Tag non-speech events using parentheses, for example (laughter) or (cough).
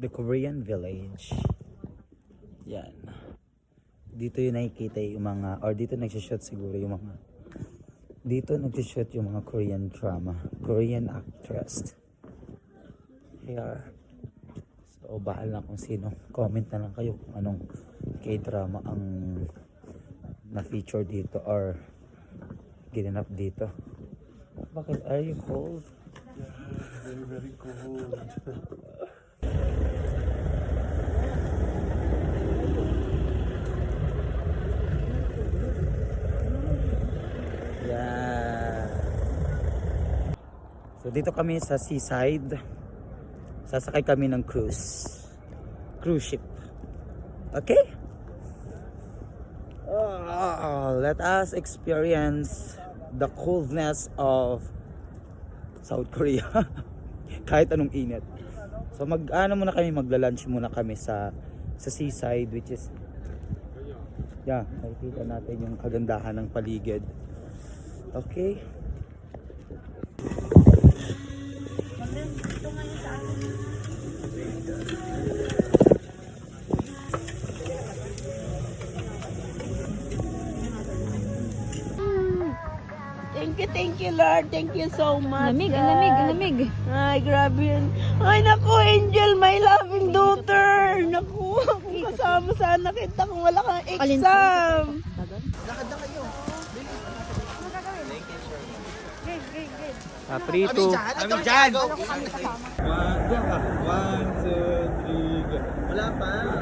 The Korean Village. Yan. Dito yung nakikita yung mga, or dito nagsishoot siguro yung mga, dito nagsishoot yung mga Korean drama, Korean actress. Here. So, bahala kung sino. Comment na lang kayo kung anong K-drama ang na-feature dito or ginanap dito. Bakit are you cold? Very, very cold. Yeah. So dito kami sa seaside. Sasakay kami ng cruise. Cruise ship. Okay? Oh, let us experience the coldness of South Korea. (laughs) Kahit anong init. So mag ano muna kami magla-lunch muna kami sa sa seaside which is Yeah, nakikita natin yung kagandahan ng paligid. Okay. Thank you, thank you, Lord. Thank you so much. Lamig, ang lamig, God. lamig. Ay, grabe yun. Ay, naku, Angel, my loving daughter. Naku, kung kasama sana kita kung wala kang exam. Ah, prito. Kami dyan! One, two, three, go. Wala pa. One, two, and